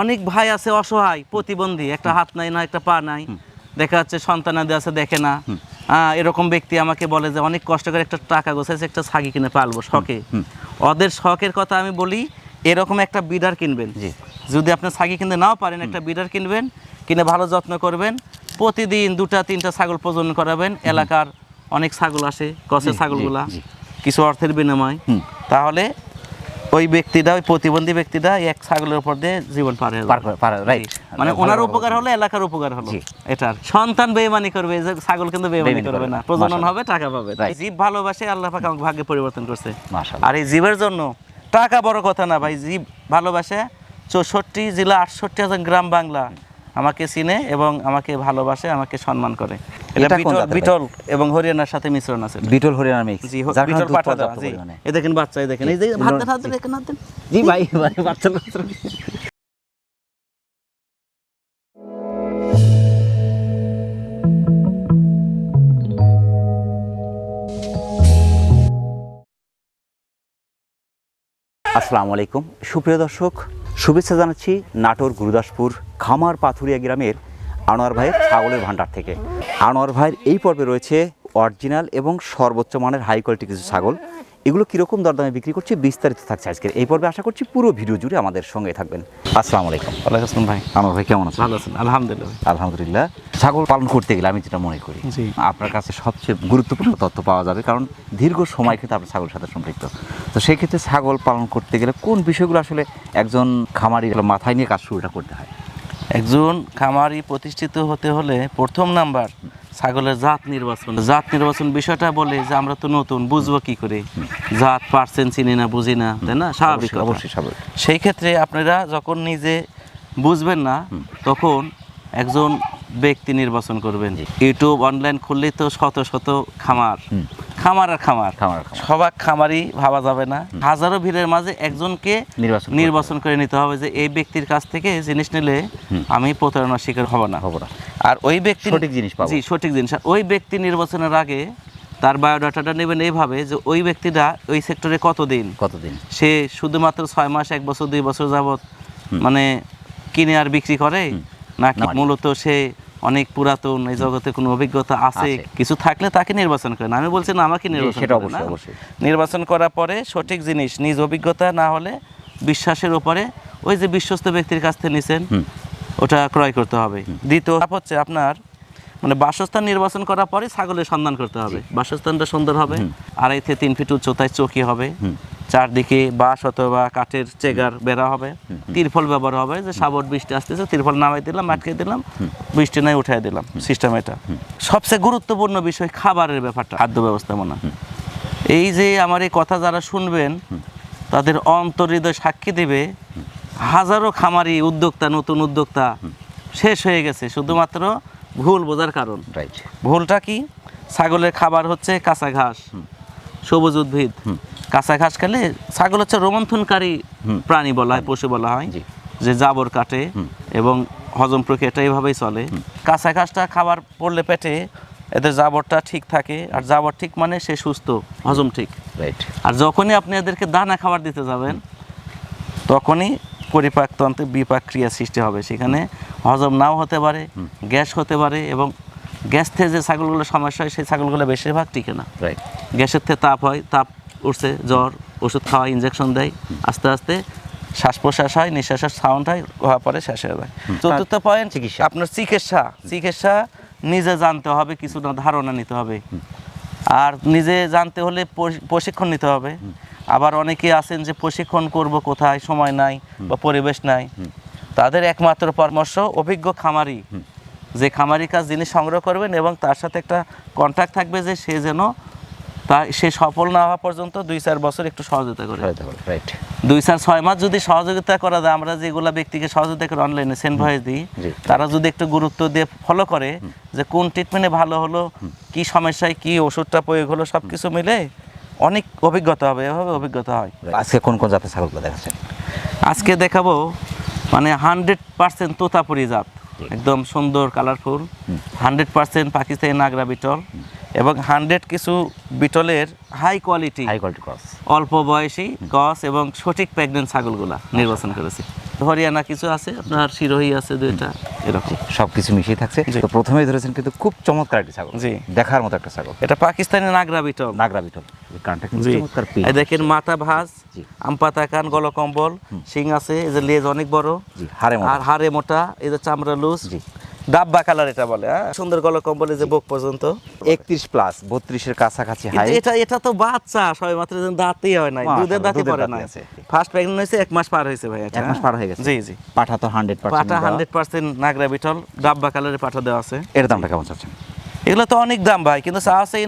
অনেক ভাই আছে অসহায় প্রতিবন্ধী একটা হাত নাই না একটা পা নাই। দেখা যাচ্ছে সন্তান সন্তানাদি আছে দেখে না। এরকম ব্যক্তি আমাকে বলে যে অনেক কষ্ট করে একটা টাকা গোছাইছে একটা ছাগি কিনে পালবো শখে। ওদের শখের কথা আমি বলি এরকম একটা বিডার কিনবেন। যদি আপনি ছাগি কিনতে নাও পারেন একটা বিডার কিনবেন কিনে ভালো যত্ন করবেন প্রতিদিন দুটা তিনটা ছাগল প্রজনন করাবেন। এলাকার অনেক ছাগল আসে কষের ছাগলগুলা। কিছু অর্থের বিনিময়। তাহলে ওই ব্যক্তিটা ওই প্রতিবন্ধী ব্যক্তিটা এক ছাগলের উপর দিয়ে জীবন পার। করে- মানে ওনার উপকার। হলো এলাকার উপকার হলো এটা এটার সন্তান বেমানি করবে যে ছাগল কিন্তু বেইমানি করবে না। প্রজনন হবে টাকা পাবে. জীব ভালোবাসে আল্লাহ পাক আমাকে ভাগ্যে পরিবর্তন করছে। আর এই জীবের জন্য টাকা বড় কথা না ভাই জীব ভালোবাসে চৌষট্টি জেলা আটষট্টি হাজার গ্রাম বাংলা আমাকে চিনে এবং আমাকে ভালোবাসে আমাকে সম্মান করে। এটা বিটল বিটল এবং হরিয়ানার সাথে মিশ্রণ আছে। বিটল হরিয়ানা মিক্স জি বিটল পাঠা পর্যাপ্ত জি। দেখেন বাচ্চা এই দেখেন। এই যে হাত হাত হাত জি ভাই ভাই বাচ্চা। আসসালামু আলাইকুম। সুপ্রিয় দর্শক শুভেচ্ছা জানাচ্ছি নাটোর গুরুদাসপুর খামার পাথুরিয়া গ্রামের আনোয়ার ভাইয়ের ছাগলের ভান্ডার থেকে। আনোয়ার ভাইয়ের এই পর্বে রয়েছে অরিজিনাল এবং সর্বোচ্চ মানের হাই কোয়ালিটি কিছু ছাগল। এগুলো কীরকম দরদামে বিক্রি করছে বিস্তারিত থাকছে আজকের এই পর্বে। আশা করছি পুরো ভিডিও জুড়ে আমাদের সঙ্গে থাকবেন। আসসালামু আলাইকুম। ওয়ালাইকুম আসসালাম ভাই। আমার ভাই কেমন আছেন? ভালো আছেন। আলহামদুলিল্লাহ আলহামদুলিল্লাহ। ছাগল পালন করতে গেলে আমি যেটা মনে করি। আপনার কাছে সবচেয়ে গুরুত্বপূর্ণ তথ্য পাওয়া যাবে কারণ দীর্ঘ সময় কিন্তু আপনার ছাগলের সাথে সম্পৃক্ত। তো সেই ক্ষেত্রে ছাগল পালন করতে গেলে কোন বিষয়গুলো আসলে একজন খামারি মাথায় নিয়ে কাজ শুরুটা করতে হয়? একজন খামারি প্রতিষ্ঠিত হতে হলে প্রথম নাম্বার ছাগলের জাত নির্বাচন। জাত নির্বাচন বিষয়টা বলে যে আমরা তো নতুন বুঝব কি করে? জাত পার্সেন্ট চিনি না বুঝি না তাই না? স্বাভাবিক অবশ্যই, অবশ্যই স্বাভাবিক। সেই ক্ষেত্রে আপনারা যখন নিজে বুঝবেন না তখন একজন ব্যক্তি নির্বাচন করবেন। ইউটিউব অনলাইন খুললেই তো শত শত খামার। খামার আর খামার। সবাক খামারই ভাবা যাবে না। হাজারো ভিড়ের মাঝে একজনকে নির্বাচন করে নিতে হবে যে এই ব্যক্তির কাছ থেকে জিনিস নিলে আমি প্রতারণার শিকার হব না। হব না। আর ওই ব্যক্তি সঠিক জিনিস জি সঠিক জিনিস। আর ওই ব্যক্তি নির্বাচনের আগে তার বায়োডাটাটা নেবেন এইভাবে যে ওই ব্যক্তিটা ওই সেক্টরে কতদিন? কতদিন? সে শুধুমাত্র ছয় মাস এক বছর দুই বছর যাবত মানে কিনে আর বিক্রি করে? নাকি মূলত সে অনেক পুরাতন এই জগতে কোনো অভিজ্ঞতা আছে। কিছু থাকলে তাকে নির্বাচন করেন। আমি বলছি না আমাকে নির্বাচন? নির্বাচন করার পরে সঠিক জিনিস নিজ অভিজ্ঞতা না হলে বিশ্বাসের ওপরে ওই যে বিশ্বস্ত ব্যক্তির কাছ থেকে নিছেন ওটা ক্রয় করতে হবে। দ্বিতীয় হচ্ছে আপনার মানে বাসস্থান নির্বাচন করার পরে ছাগলের সন্ধান করতে হবে। বাসস্থানটা সুন্দর হবে। আড়াই থেকে তিন ফিট উচ্চতায় চকি হবে। চারদিকে বাঁশ অথবা কাঠের চেগার বেড়া হবে। তিরফল ব্যবহার হবে। যে সাবট বৃষ্টি আসতেছে তিরফল নামাই দিলাম আটকে দিলাম বৃষ্টি নাই উঠাই দিলাম সিস্টেম এটা। সবচেয়ে গুরুত্বপূর্ণ বিষয় খাবারের ব্যাপারটা খাদ্য ব্যবস্থাপনা। এই যে আমার এই কথা যারা শুনবেন তাদের অন্তর্হৃদয় সাক্ষী দেবে হাজারো খামারি উদ্যোক্তা নতুন উদ্যোক্তা শেষ হয়ে গেছে। শুধুমাত্র ভুল বোঝার কারণ। রাইট ভুলটা কি? ছাগলের খাবার হচ্ছে কাঁচা ঘাস। সবুজ উদ্ভিদ। কাঁচা ঘাস খেলে ছাগল হচ্ছে রোমন্থনকারী প্রাণী বলা হয় পশু বলা হয়। যে জাবর কাটে এবং হজম প্রক্রিয়াটা এইভাবেই চলে। কাঁচা ঘাসটা খাবার পড়লে পেটে এদের জাবরটা ঠিক থাকে। আর জাবর ঠিক মানে সে সুস্থ হজম ঠিক। রাইট আর যখনই আপনি এদেরকে দানা খাবার দিতে যাবেন তখনই পরিপাকতন্ত্রে বিপাক ক্রিয়া সৃষ্টি হবে। সেখানে হজম নাও হতে পারে গ্যাস হতে পারে এবং গ্যাস থেকে যে ছাগলগুলো সমস্যা হয় সেই ছাগলগুলো বেশিরভাগ টিকে না। রাইট গ্যাসের থেকে তাপ হয় তাপ উঠছে জ্বর ওষুধ খাওয়া ইঞ্জেকশন দেয় আস্তে আস্তে শ্বাস প্রশ্বাস হয় নিঃশ্বাসের সাউন্ড হয় হওয়ার পরে শেষ হয়ে যায়। চতুর্থ পয়েন্ট চিকিৎসা। আপনার চিকিৎসা চিকিৎসা নিজে জানতে হবে কিছু না ধারণা নিতে হবে। আর নিজে জানতে হলে প্রশিক্ষণ নিতে হবে। আবার অনেকে আছেন যে প্রশিক্ষণ করব কোথায় সময় নাই বা পরিবেশ নাই। তাদের একমাত্র পরামর্শ অভিজ্ঞ খামারি। যে খামারি কাজ জিনিস সংগ্রহ করবেন এবং তার সাথে একটা কন্ট্যাক্ট থাকবে যে সে যেন তা সে সফল না হওয়া পর্যন্ত দুই চার বছর একটু সহযোগিতা করে। রাইট দুই চার ছয় মাস যদি সহযোগিতা করা যায় আমরা যেগুলা ব্যক্তিকে সহযোগিতা করে অনলাইনে সেন্ড ভয়েস দিই তারা যদি একটু গুরুত্ব দিয়ে ফলো করে যে কোন ট্রিটমেন্টে ভালো হলো কি সমস্যায় কি ওষুধটা প্রয়োগ হলো সব কিছু মিলে অনেক অভিজ্ঞতা হবে এভাবে অভিজ্ঞতা হয়। আজকে কোন কোন জাতের ছাগলগুলো দেখাচ্ছেন? আজকে দেখাবো মানে হান্ড্রেড পার্সেন্ট তোতাপুরি জাত একদম সুন্দর colourful hundred percent Pakistani Nagra Beetal এবং হান্ড্রেড কিছু বিটলের high quality high quality cross অল্প বয়সী গস এবং সঠিক প্রেগনেন্ট ছাগলগুলা নির্বাচন করেছি। হরিয়ানা কিছু আছে? আপনার শিরোহী আছে দুইটা এরকম। সব কিছু মিশিয়ে থাকছে। তো প্রথমেই ধরেছেন কিন্তু খুব চমৎকার একটি ছাগল। জি। দেখার মতো একটা ছাগল। এটা পাকিস্তানি নাগরা বিটল। নাগরা বিটল। কানটা কিন্তু চমৎকার দেখেন মাথা ভাঁজ আম পাতা কান গলকম্বল শিং আছে এই যে লেজ অনেক বড়। আর হাড়ে মোটা এই যে চামড়া লুজ। ডাব্বা কালার এটা বলে হ্যাঁ? সুন্দর যে বুক পর্যন্ত। একত্রিশ প্লাস বত্রিশের কাছাকাছি হাই এটা এটা তো বাচ্চা সবাই মাত্র দাঁতই হয় নাই মাশাআল্লাহ, দুধের দাঁতই পড়ে আছে। ফার্স্ট প্রেগনেন্ট হয়েছে এক মাস পার হয়েছে ভাই এক মাস পার হয়ে গেছে। জি জি। পাঠা তো হান্ড্রেড পাটা percent hundred percent Nagra Beetal ডাব্বা কালারের পাঠা দেওয়া আছে। এর দামটা কেমন চাচ্ছেন? এগুলো তো অনেক দাম ভাই কিন্তু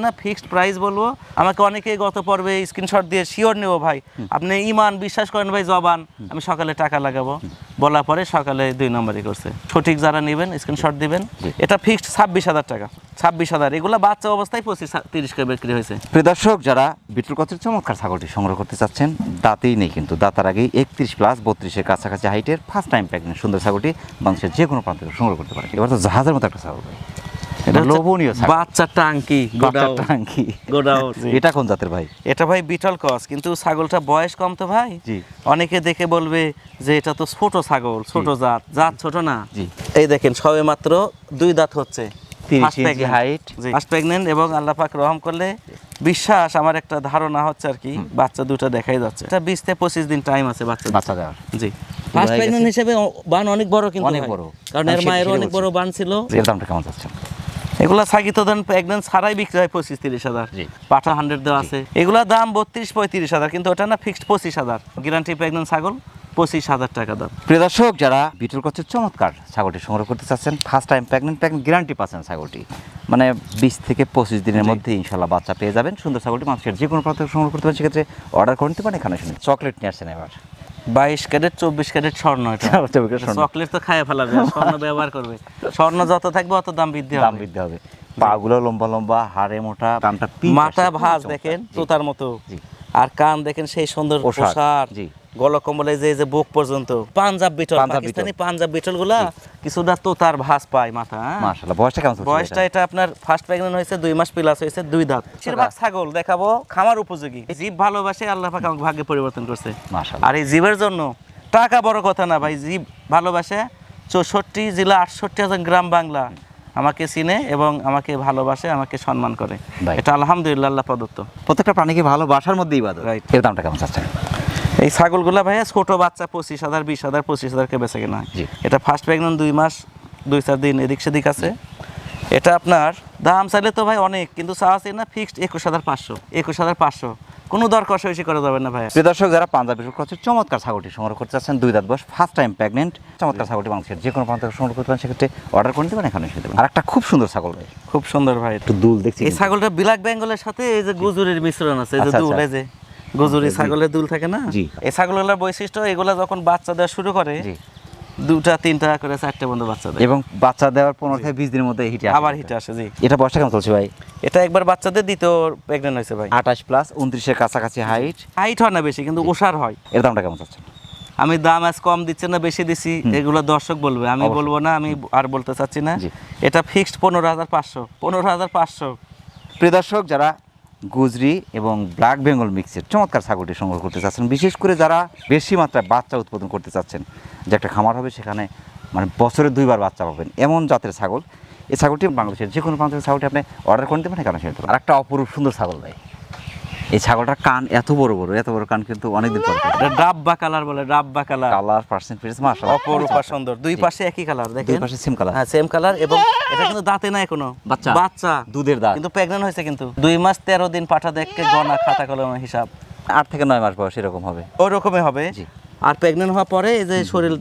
না ফিক্সড প্রাইস বলব। আমাকে অনেকেই গত পর্বে স্ক্রিনশট দিয়ে শিওর নেব ভাই। আপনি ইমান বিশ্বাস করেন ভাই জবান। আমি সকালে টাকা লাগাবো। বলার পরে সকালে দুই নম্বরই করছে। সঠিক যারা নেবেন স্ক্রিনশট দিবেন। এটা ফিক্সড ছাব্বিশ হাজার টাকা ছাব্বিশ হাজার। এগুলো বাচ্চা অবস্থায় পঁচিশ তিরিশ করে বিক্রি হয়েছে। প্রিয় দর্শক যারা বিটুল কচের চমৎকার ছাগলটি সংগ্রহ করতে চাচ্ছেন দাঁতেই নেই কিন্তু। দাঁতার আগেই একত্রিশ প্লাস বত্রিশের কাছাকাছি হাইটের ফার্স্ট টাইম প্রেগনেন্ট সুন্দর ছাগলটি বাংলাদেশের যে কোনো প্রান্ত সংগ্রহ করতে পারে এবার তো জাহাজের মতো একটা ছাগল ভাই। এটা লোভনীয় বাচ্চা টাঙ্কি বাচ্চার টাঙ্কি। গোডাও এটা কোন জাতের ভাই? এটা ভাই বিটল কস কিন্তু ছাগলটা বয়স কম তো ভাই। জি। অনেকে দেখে বলবে যে এটা তো ছোট ছাগল ছোট জাত জাত ছোট না। জি। এই দেখেন সবে মাত্র দুই দাঁত হচ্ছে। 30 ফার্স্ট প্রেগনেন্ট এবং আল্লাহ পাক রহম করলে বিশ্বাস আমার একটা ধারণা হচ্ছে আর কি বাচ্চা দুটো দেখাই যাচ্ছে। এটা বিশ থেকে পঁচিশ দিন টাইম আছে বাচ্চা বাচ্চা দেওয়ার। জি। ফার্স্ট প্রেগনেন্ট হিসেবে বান অনেক বড় কিন্তু অনেক বড়। কারণ এর মায়ের অনেক বড় বান ছিল। এর দামটা কেমন চাচ্ছেন এগুলা সাকিত দান প্রেগনেন্ট ছাড়াই বিক্রি হয় পঁচিশ তিরিশ হাজার। পাঠা হান্ড্রেড দেওয়া আছে। এগুলা দাম বত্রিশ পঁয়ত্রিশ হাজার কিন্তু ওটা না ফিক্সড পঁচিশ হাজার। গ্যারান্টি প্রেগনেন্ট ছাগল পঁচিশ হাজার টাকা দাম। প্রিয় দর্শক যারা বিটুল কচের চমৎকার ছাগলটি সংগ্রহ করতে চাচ্ছেন first time pregnant pregnant guarantee পাচ্ছেন ছাগলটি। মানে বিশ থেকে পঁচিশ দিনের মধ্যে ইনশাল্লাহ বাচ্চা পেয়ে যাবেন। সুন্দর ছাগলটি মানুষের যে কোনো প্রান্ত সংগ্রহ করতে পারেন সেক্ষেত্রে অর্ডার করে নিতে পারেন এখানে শুনে চকলেট নিয়ে আসছেন এবার। বাইশ ক্যারেট চব্বিশ ক্যারেট স্বর্ণ এটা। চকলেট তো খায় ফেলাবে স্বর্ণ ব্যবহার করবে। স্বর্ণ যত থাকবে অত দাম বৃদ্ধি দাম বৃদ্ধি হবে। পাগুলো লম্বা লম্বা হাড়ে মোটা দামটা মাথা ভাজ দেখেন। তোতার মতো। আর কান দেখেন সেই সুন্দর প্রসার জি। গলকম্বলে যে যে বুক পর্যন্ত পাঞ্জাব বিটল পাকিস্তানি পাঞ্জাব বিটলগুলা কিছুটা তোতার ভাঁজ পায় মাথা হ্যাঁ? মাশাআল্লাহ বয়সটা কেমন বয়সটা এটা আপনার ফার্স্ট প্রেগনেন্ট হয়েছে দুই মাস প্লাস হয়েছে দুই দাঁত। বেশিরভাগ ছাগল দেখাবো খামার উপযোগী। জীব ভালোবাসে আল্লাহ পাক আমাকে ভাগ্যে পরিবর্তন করছে। মাশাআল্লাহ। আর এই জীবের জন্য টাকা বড় কথা না ভাই জীব ভালোবাসে। চৌষট্টি জেলা আটষট্টি হাজার গ্রাম বাংলা আমাকে চিনে এবং আমাকে ভালোবাসে আমাকে সম্মান করে। এটা আলহামদুলিল্লাহ আল্লাহ প্রদত্ত। প্রত্যেকটা প্রাণীকে ভালোবাসার মধ্যেই বাদ Right. এর দামটা কেমন চাচ্ছেন? এই ছাগলগুলা ভাইয়া ছোট বাচ্চা পঁচিশ হাজার বিশ হাজার পঁচিশ হাজারকে বেঁচে কেনা। এটা ফার্স্ট প্রেগনেন্ট দুই মাস দুই চার দিন এদিক সেদিক আছে। এটা আপনার দাম চাইলে তো ভাই অনেক কিন্তু চা আছে না ফিক্সড একুশ হাজার পাঁচশো একুশ হাজার পাঁচশো। কোনো দর কষাকষি করা যাবে না ভাইয়া। প্রিয় দর্শক যারা পাঞ্জাবি কচের চমৎকার ছাগলটি সংগ্রহ করতে চাচ্ছেন দুই দাঁত বয়স ফার্স্ট টাইম প্রেগনেন্ট চমৎকার ছাগলটি মানুষের যে কোনো প্রান্ত থেকে সংগ্রহ করতে পারেন সেক্ষেত্রে অর্ডার করে পারেন এখানে এসে দেবেন আর একটা খুব সুন্দর ছাগল ভাই। খুব সুন্দর ভাই একটু দুল দেখছি এই ছাগলটা ব্ল্যাক বেঙ্গলের সাথে এই যে গুজুরের মিশ্রণ আছে এই যে আচ্ছা, দুল আচ্ছা। এই যে গুজুরি ছাগলের দুল থাকে না। এই ছাগলগুলোর বৈশিষ্ট্য এগুলা যখন বাচ্চা দেওয়া শুরু করে দুটা তিনটা করে চারটে বন্ধু বাচ্চা দেয়। এবং বাচ্চা দেওয়ার পনেরো থেকে বিশ দিনের মধ্যে হিটে আবার হিটে আসে জি। এটা বয়সটা কেমন চলছে ভাই? এটা একবার বাচ্চাদের দ্বিতীয় প্রেগনেন্ট হয়েছে ভাই। আঠাশ প্লাস উনত্রিশের কাছাকাছি হাইট হাইট হয় না বেশি কিন্তু ওষার হয়। এর দামটা কেমন চাচ্ছেন? আমি দাম আজ কম দিচ্ছে না বেশি দিছি। এগুলো দর্শক বলবে। আমি বলব না আমি আর বলতে চাচ্ছি না। এটা ফিক্সড পনেরো হাজার পাঁচশো। পনেরো হাজার পাঁচশো। প্রিয় দর্শক যারা গুজরি এবং ব্ল্যাক বেঙ্গল মিক্সের চমৎকার ছাগলটি সংগ্রহ করতে চাচ্ছেন। বিশেষ করে যারা বেশি মাত্রায় বাচ্চা উৎপাদন করতে চাচ্ছেন, যে একটা খামার হবে সেখানে মানে বছরে দুইবার বাচ্চা পাবেন এমন জাতের ছাগল। এই ছাগলটি বাংলাদেশের যে কোনো প্রান্তের ছাগলটি আপনি অর্ডার করে নিতে পারেন কেন সেটা আর একটা অপরূপ সুন্দর ছাগল ভাই। এই ছাগলটার কান এত বড় বড় এত বড় কান কিন্তু অনেকদিন পর। এটা ডাব্বা কালার বলে ডাব্বা কালার। কালার পার্সেন্ট পার্সেন্টেজ মাশাআল্লাহ। অপরূপা সুন্দর। দুই পাশে একই কালার দেখেন। দুই পাশে সিম কালার। হ্যাঁ সেম কালার এবং এটা কিন্তু দাঁতে নাই এখনও। বাচ্চা? বাচ্চা। দুধের দাঁত। কিন্তু প্রেগনেন্ট হয়েছে কিন্তু। দুই মাস তেরো দিন পাঠা দেখকে গনা খাতা কলমের হিসাব। আট থেকে নয় মাস বয়স এরকম হবে। ওই রকমই হবে। জি। আর প্রেগনেন্ট হওয়ার পরে এই যে শরীর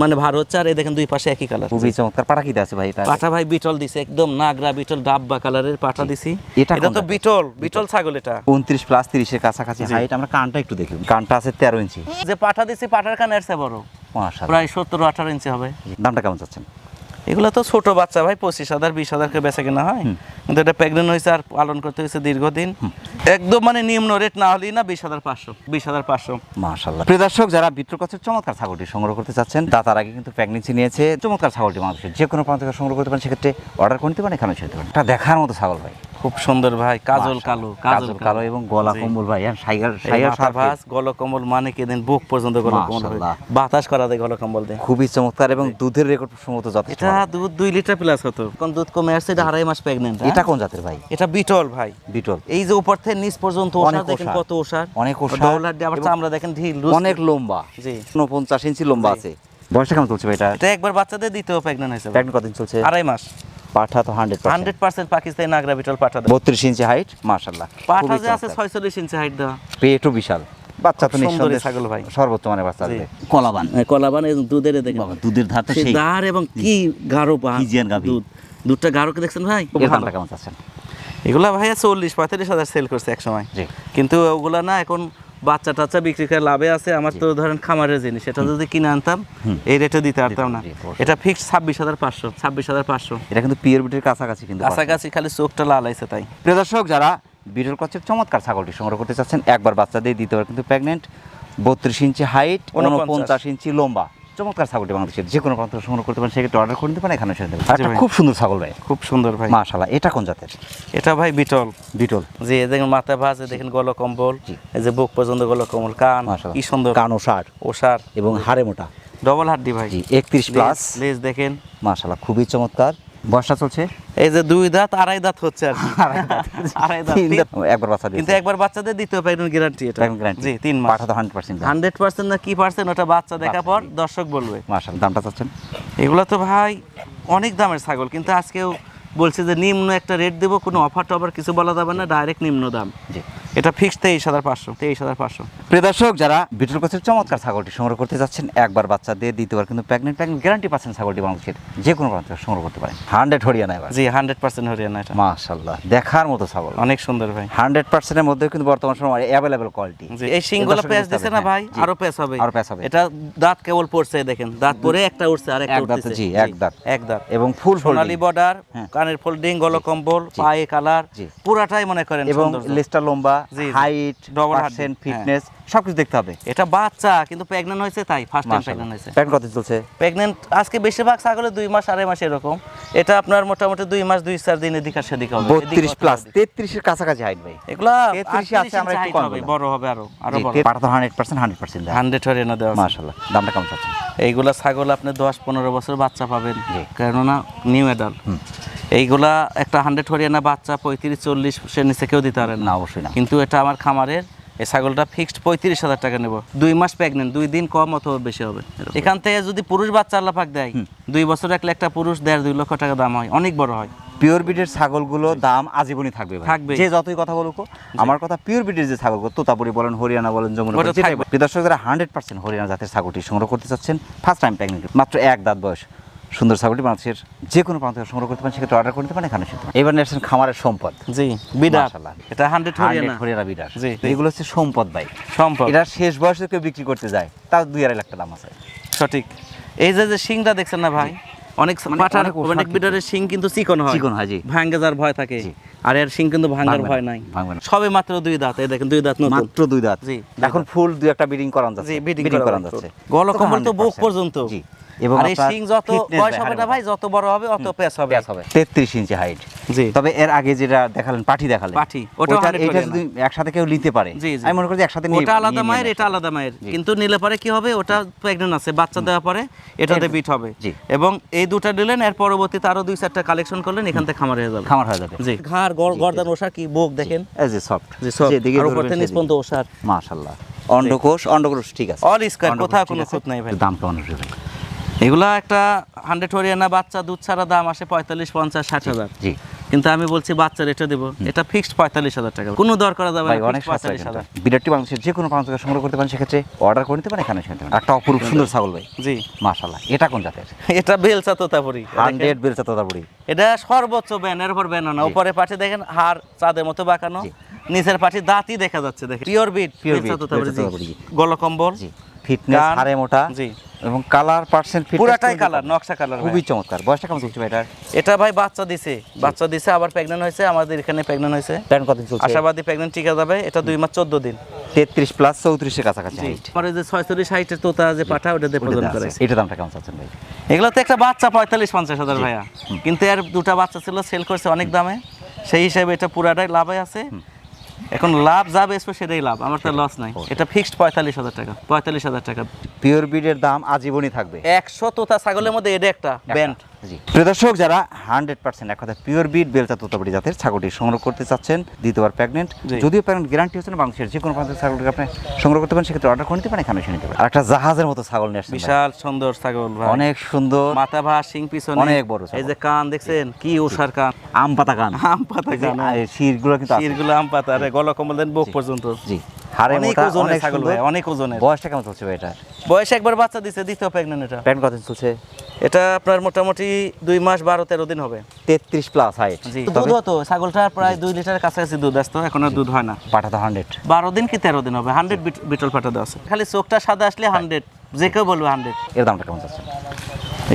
মানে ভার হচ্ছে আর এই দেখেন দুই পাশে একই কালার খুবই চমৎকার। পাটা কি আছে ভাই পাটা পাঠা ভাই বিটল দিছে একদম নাগরা বিটল ডাব্বা কালারের পাঠা দিছি। এটা তো বিটল বিটল ছাগল এটা। উনত্রিশ প্লাস তিরিশের কাছাকাছি জি। হাইট আমরা কানটা একটু দেখি। কানটা আছে তেরো ইঞ্চি। যে পাঠা দিছি পাঠার কান এর চেয়ে বড়। মাশাআল্লাহ। প্রায় সত্তর আঠারো ইঞ্চি হবে। দামটা কেমন চাচ্ছেন? এগুলো তো ছোট বাচ্চা ভাই পঁচিশ হাজার বিশ হাজারকে বেচে কেনা হয়? কিন্তু এটা প্রেগনেন্ট হয়েছে আর পালন করতে হয়েছে দীর্ঘদিন। একদম মানে নিম্ন রেট না হলেই না বিশ হাজার পাঁচশো বিশ হাজার পাঁচশো। মাসাল্লাহ প্রিয় দর্শক যারা বিট্রকথের চমৎকার ছাগলটি সংগ্রহ করতে চাচ্ছেন তা তার আগে কিন্তু প্রেগনেন্সি নিয়েছে। চমৎকার ছাগলটি মানুষের যে কোনো প্রান্ত থেকে সংগ্রহ করতে পারেন সেক্ষেত্রে অর্ডার করতে পারেন এখানে ছেড়ে দেবেন এটা দেখার মতো ছাগল ভাই। খুব সুন্দর ভাই কাজল কালো কাজল কালো। এবং গলা কম্বল ভাই আর সাইগার সার ভাঁজ, মানে কি দিন বুক পর্যন্ত হবে। মাশাআল্লাহ। বাতাস করা দেয় গলকম্বল দিয়ে। খুবই চমৎকার এবং দুধের রেকর্ড সম্ভবত যথেষ্ট এটা দুধ দুই লিটার প্লাস হতো। কোন দুধ কমে আসছে এটা আড়াই মাস প্রেগনেন্ট এটা কোন জাতের ভাই? এটা বিটল ভাই। বিটল। এই যে উপর থেকে নিচ পর্যন্ত অনেক ওষার। দেখেন কত ওষার। অনেক ওষার ডলার দিয়ে আবার চামড়া দেখেন ঢিল অনেক লম্বা। জি। উনপঞ্চাশ ইঞ্চি লম্বা আছে। বয়সটা কেমন চলছে ভাই এটা? এটা একবার বাচ্চাদের দ্বিতীয় প্রেগনেন্ট হয়েছে। প্যাকেট কতদিন চলছে? আড়াই মাস। পাঠা তো hundred hundred percent Pakistani Nagra Beetal পাঠা বত্রিশ ইঞ্চি হাইট মাশাল্লাহ পাঠা যে আছে ছয়চল্লিশ ইঞ্চি হাইট দেওয়া। পেটও বিশাল। বাচ্চা তো নিঃসন্দেহে ছাগল ভাই। সর্বোচ্চ মানের বাচ্চা কলাবান। কলাবান এবং দুধের দেখেন। দুধের ধার তো সেই। সেই এবং কি গাঢ় পা ফিজিয়ান গাভী। দুধ। দুধটা গাঢ়কে দেখছেন ভাই? খুব দামটা কেমন চাচ্ছেন? এগুলা ভাইয়া চল্লিশ পঁয়তাল্লিশ হাজার সেল করছে এক সময় কিন্তু ওগুলা না এখন বাচ্চা টাচ্চা বিক্রি করে লাভে আছে। আমার তো ধরেন খামারের জিনিস এটা যদি কিনে আনতাম এই রেটে দিতে পারতাম না। এটা ফিক্স ছাব্বিশ হাজার পাঁচশো ছাব্বিশ হাজার পাঁচশো। এটা কিন্তু পিওর বিটের কাছাকাছি কিন্তু কাছাকাছি খালি চোখটা লাল আছে তাই। প্রিয় দর্শক যারা বিটল কচ্ছের চমৎকার ছাগলটি সংগ্রহ করতে চাচ্ছেন একবার বাচ্চা দিয়ে দিতে দ্বিতীয়বার কিন্তু প্রেগনেন্ট বত্রিশ ইঞ্চি হাইট পঞ্চাশ উনপঞ্চাশ ইঞ্চি লম্বা। চমৎকার ছাগলটি বাংলাদেশের যে কোনো প্রান্ত সংগ্রহ করতে পারেন সেক্ষেত্রে অর্ডার করে নিতে পারেন এখানে সেরে দেবেন। খুব সুন্দর ছাগল ভাই। খুব সুন্দর ভাই। মাশাল্লাহ এটা কোন জাতের? এটা ভাই বিটল। বিটল। যে দেখেন মাথা ভাজে দেখেন গল কম্বল এই যে বুক পর্যন্ত গল কম্বল কান কি সুন্দর। কান ওষার ওষার এবং হাড়ে মোটা। ডবল হাড্ডি ভাই। জি একত্রিশ প্লাস লেজ- লেজ দেখেন। মাশাল্লাহ খুবই চমৎকার। বর্ষা চলছে? এই যে দুই দাঁত আড়াই দাঁত হচ্ছে আর আড়াই দাঁত। দাঁত, একবার বাচ্চা কিন্তু একবার বাচ্চাদের দ্বিতীয় প্রেগনেন্ট গ্যারান্টি এটা। গ্যারান্টি জি তিন মাস। পাঠা তো হান্ড্রেড পার্সেন্ট হান্ড্রেড পার্সেন্ট না কি পার্সেন্ট ওটা বাচ্চা দেখা পর দর্শক বলবে। মাশাল্লাহ দামটা চাচ্ছেন? এগুলো তো ভাই অনেক দামের ছাগল কিন্তু আজকেও বলছে যে নিম্ন একটা রেট দেবো কোনো অফার টফার কিছু বলা যাবে না ডাইরেক্ট নিম্ন দাম। জি। এটা ফিক্স তেইশ হাজার পাঁচশো তেইশ হাজার পাঁচশো। প্রিয় দর্শক যারা বিটল কোচের চমৎকার ছাগলটি সংগ্রহ করতে যাচ্ছেন একবার বাচ্চা দিয়ে দ্বিতীয়বার কিন্তু প্রেগনেন্ট প্রেগনেন্ট গ্যারান্টি পাচ্ছেন ছাগলটি বাংলাদেশের যে কোনো প্রান্ত সংগ্রহ করতে পারেন। হান্ড্রেড হরিয়ানা এবার। জি হান্ড্রেড পার্সেন্ট হরিয়ানা এটা। মাশাল্লাহ দেখার মতো ছাগল। অনেক সুন্দর ভাই। হান্ড্রেড পার্সেন্টের মধ্যে কিন্তু বর্তমান সময় অ্যাভেলেবল কোয়ালিটি এই সিংগুলো প্যাচ দিছে না ভাই? আরও প্যাচ হবে। আরও প্যাচ হবে। এটা দাঁত কেবল পড়ছে দেখেন। দাঁত পরে একটা উঠছে আর একটা উঠছে জি, এক দাঁত। এক দাঁত। এবং ফুল সোনালি বর্ডার হ্যাঁ। কানের ফোল্ডিং গলকম্বল। পায়ে কালার। পুরাটাই মনে করেন এবং। লেজটা লম্বা। হাইট Double পার্সেন্ট হাড্ডি, ফিটনেস সবকিছু দেখতে হবে। এটা বাচ্চা কিন্তু প্রেগন্যান্ট হয়েছে তাই ফার্স্ট টাইম প্রেগন্যান্ট হয়েছে। প্যান্ট কত চলছে? প্রেগনেন্ট আজকে বেশিরভাগ ছাগলের দুই মাস আড়াই মাস এরকম। এটা আপনার মোটামুটি দুই মাস দুই চার দিন এদিক আর সেদিক হবে। বত্রিশ প্লাস তেত্রিশের কাছাকাছি হাইট ভাই। এগুলা 33 আছে, আমরা একটু কম হবে বড় হবে আরও আরও বড় তো hundred percent hundred percent hundred Haryana দেওয়া। আছে। মাশাল্লাহ দামটা কেমন চাচ্ছেন? এইগুলা ছাগল আপনি দশ পনেরো বছর বাচ্চা পাবেন। কেননা নিউ অ্যাডাল এইগুলা একটা হান্ড্রেড হরিয়ানা বাচ্চা পঁয়ত্রিশ চল্লিশ সে নিচে কেউ দিতে পারেন না। না অবশ্যই না। কিন্তু এটা আমার খামারের এই ছাগলটা ফিক্সড পঁয়ত্রিশ হাজার টাকা নেব। দুই মাস প্রেগনেন্ট দুই দিন কম অথবা বেশি হবে। এখান থেকে যদি পুরুষ বাচ্চা আল্লাহ পাক দেয় দুই বছর রাখলে একটা পুরুষ দেড় দুই লক্ষ টাকা দাম হয় অনেক বড় হয়। পিওর বিডের ছাগলগুলো দাম আজীবনই থাকবে থাকবে। যে যতই কথা বলুক আমার কথা পিওর বিডের যে ছাগলগুলো তোতাপুরি বলেন হরিয়ানা বলেন যমুনা দর্শক যারা হান্ড্রেড পার্সেন্ট হরিয়ানা জাতের ছাগলটি সংগ্রহ করতে চাচ্ছেন ফার্স্ট টাইম প্রেগনেন্ট মাত্র এক দাঁত বয়স। সুন্দর ছাগলটি বাংলাদেশের যে কোনো প্রান্ত সংগ্রহ করতে পারেন সেক্ষেত্রে অর্ডার করতে পারেন এখানে পারেন। এবার নিয়ে আসছেন খামারের সম্পদ। জি বিডার এটা হান্ড্রেড হরিয়ানা। 100 হরিয়ানা বিডার জি। এগুলো হচ্ছে সম্পদ ভাই। সম্ভব এটা শেষ বয়সে কেউ বিক্রি করতে যায় তাও দুই আড়াই লাখ টাকা দাম আছে। সঠিক। এই যে যে শিংটা দেখছেন না ভাই? অনেক মানে পাঠার অনেক বিডারের শিং কিন্তু চিকন হয়। চিকন হয়, জি। ভাঙ্গে যার ভয় থাকে। আর এর শিং কিন্তু ভাঙ্গার ভয় নাই। সবে মাত্র দুই দাঁত। এই দেখেন দুই দাঁত নতুন। মাত্র দুই দাঁত। জি, এখন ফুল দুই একটা বিডিং করানো যাচ্ছে। জি বিডিং করানো যাচ্ছে। গলকম্বল তো বুক পর্যন্ত। জি। এবং আর এই শিং যত বয়স হবে না ভাই যত বড় হবে অত পেস হবে। ইঞ্চি হাইট জি। তবে এর আগে যেটা দেখালেন পাঠি দেখালেন। 100 এটা যদি একসাথে কেউ নিতে পারে। আমি মনে করি একসাথে নিয়ে- ওটা আলাদা মায়ের এটা আলাদা মায়ের। কিন্তু নিলে পরে কি হবে? ওটা প্রেগনেন্ট আছে বাচ্চা দেওয়ার পরে এটাতে বিট হবে। এবং এই দুটা দিলেন এর পরবর্তীতে আরও দুই চারটা কালেকশন করলেন এখান থেকে খামার হয়ে যাবে। খামার হয়ে যাবে। জি। ঘাড় গর্দান ওষা কি? বুক দেখেন। এই যে সফট জি সব আর উপর থেকে নিচ পর্যন্ত ওষার। মাশাআল্লাহ অন্ডকোষ অন্ডকোষ ঠিক আছে। অল স্কয়ার কোথাও কোনো খুঁত নাই ভাই। দাম কেমন আসবে ভাই? এগুলা একটা হান্ড্রেড হরিয়ানা বাচ্চা দুধ ছাড়া দাম আসে পঁয়তাল্লিশ পঞ্চাশ ষাট হাজার। জি। কিন্তু আমি বলছি বাচ্চা রেটে দেবো। এটা ফিক্সড পঁয়তাল্লিশ হাজার টাকা। কোনো দর করা যাবে অনেক পঁয়তাল্লিশ হাজার। বিরাটটি বাংলাদেশের যে কোনো প্রান্ত সংগ্রহ করতে পারেন সেক্ষেত্রে অর্ডার করে নিতে পারেন এখানে শুনতে পারেন। একটা অপরূপ সুন্দর ছাগল ভাই। জি। মাশাআল্লাহ। এটা কোন জাতের? এটা বেলচা তোতাপুরি। হান্ড্রেড বেলচা তোতাপুরি। এটা সর্বোচ্চ ব্যানের উপর ব্যান না উপরে পাঠে দেখেন হাড় চাঁদের মতো বাঁকানো। নিচের পাঠে দাঁতই দেখা যাচ্ছে দেখেন। পিওর বিট পিওর বিট গলকম্বল। জি। ফিটনেস হাড়ে মোটা জি। এবং কালার পার্সেন্ট পুরাটাই কালার নকশা কালার খুবই চমৎকার। বয়সটা কেমন চলছে ভাই এটা ভাই বাচ্চা দিছে। বাচ্চা দিছে আবার প্রেগনেন্ট হয়েছে আমাদের এখানে প্রেগনেন্ট হয়েছে। প্ল্যান চলছে? আশাবাদী প্রেগনেন্ট টিকা যাবে এটা দুই মাস চোদ্দ দিন। তেত্রিশ প্লাস চৌত্রিশের কাছাকাছি পরে যে ছয়চল্লিশ হাইটের তোতা যে পাঠা ওটা দিয়ে প্রদান করে আছে। দামটা কেমন চাচ্ছেন ভাই? এগুলো তো একটা বাচ্চা পঁয়তাল্লিশ পঞ্চাশ হাজার ভাইয়া। কিন্তু এর দুটা বাচ্চা ছিল সেল করছে অনেক দামে। সেই হিসাবে এটা পুরাটাই লাভে আছে। এখন লাভ যা বেসবো সেটাই লাভ আমার তো লস নাই। এটা ফিক্সড পঁয়তাল্লিশ হাজার টাকা পঁয়তাল্লিশ হাজার টাকা। পিওর বিডের দাম আজীবনই থাকবে। একশো তোতা ছাগলের মধ্যে এটা একটা ব্যান্ড জি। প্রিয় দর্শক যারা হান্ড্রেড পার্সেন্ট এক কথা পিওর বিট বেলচা তোতাপুরি জাতের ছাগলটি সংগ্রহ করতে চাচ্ছেন দ্বিতীয়বার প্রেগনেন্ট যদিও প্রেগনেন্ট গ্যারান্টি হচ্ছে না বাংলাদেশের যে কোনো প্রান্তের ছাগলটিকে আপনি সংগ্রহ করতে পারেন সেক্ষেত্রে অর্ডার করে নিতে পারেন এখানে নিতে পারেন। আর একটা জাহাজের মতো ছাগল নিয়ে বিশাল সুন্দর ছাগল অনেক সুন্দর। মাথা ভাস সিং পিছনে। অনেক বড় এই যে কান দেখছেন কি ওষার কান। আম পাতা কান। আম পাতা কান শিরগুলো কিন্তু। শিরগুলো আম পাতা আরে গলা কম্বল দেন বুক পর্যন্ত। জি। হারে মোটা অনেক ছাগল ভাই অনেক ওজনের। বয়সটা কেমন চলছে ভাই এটা বয়স একবার বাচ্চা দিছে দ্বিতীয় প্রেগনেন্ট এটা। প্যান্ট কত চলছে? এটা আপনার মোটামুটি দুই মাস বারো তেরো দিন হবে। তেত্রিশ প্লাস হাইট জি দুধ হতো ছাগলটা প্রায় দুই লিটারের কাছাকাছি দুধ আসতো এখন আর দুধ হয় না। পাঠাতো হান্ড্রেড বারো দিন কি তেরো দিন হবে? হান্ড্রেড বিটল পাঠা দেওয়া আছে। খালি চোখটা সাদা আসলে হান্ড্রেড যে কেউ বলবে হান্ড্রেড এর দামটা কেমন যাচ্ছে?